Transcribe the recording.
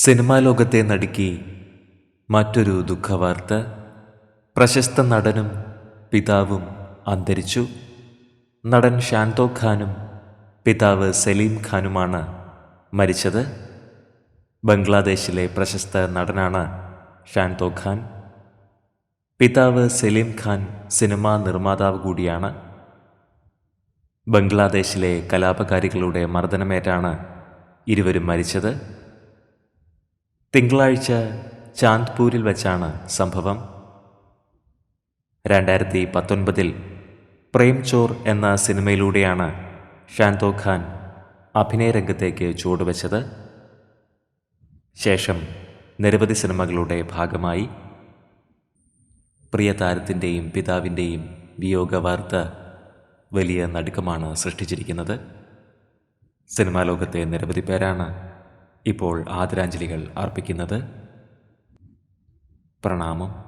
Cinema ലോകത്തെ നടുക്കി മറ്റൊരു ദുഃഖവാർത്ത. പ്രശസ്ത നടനും പിതാവും അന്തരിച്ചു. നടൻ ഷാൻതോ ഖാനും പിതാവ് സലീം ഖാനുമാണ് മരിച്ചത്. ബംഗ്ലാദേശിലെ പ്രശസ്ത നടനാണ് ഷാൻതോ ഖാൻ. പിതാവ് സലീം ഖാൻ സിനിമാ നിർമ്മാതാവ് കൂടിയാണ്. ബംഗ്ലാദേശിലെ കലാപകാരികളുടെ മർദ്ദനമേറ്റാണ് ഇരുവരും മരിച്ചത്. തിങ്കളാഴ്ച ചാന്ദ്പൂരിൽ വച്ചാണ് സംഭവം. രണ്ടായിരത്തി പത്തൊൻപതിൽ പ്രേം ചോർ എന്ന സിനിമയിലൂടെയാണ് ഷാൻതോ ഖാൻ അഭിനയ രംഗത്തേക്ക് ചുവടുവെച്ചത്. ശേഷം നിരവധി സിനിമകളുടെ ഭാഗമായി പ്രിയ താരത്തിന്റെയും പിതാവിന്റെയും വിയോഗ വാർത്ത വലിയ നടുക്കമാണ് സൃഷ്ടിച്ചിരിക്കുന്നത്. സിനിമാ ലോകത്തെ നിരവധി പേരാണ് ഇപ്പോൾ ആദരാഞ്ജലികൾ അർപ്പിക്കുന്നത് പ്രണാമം.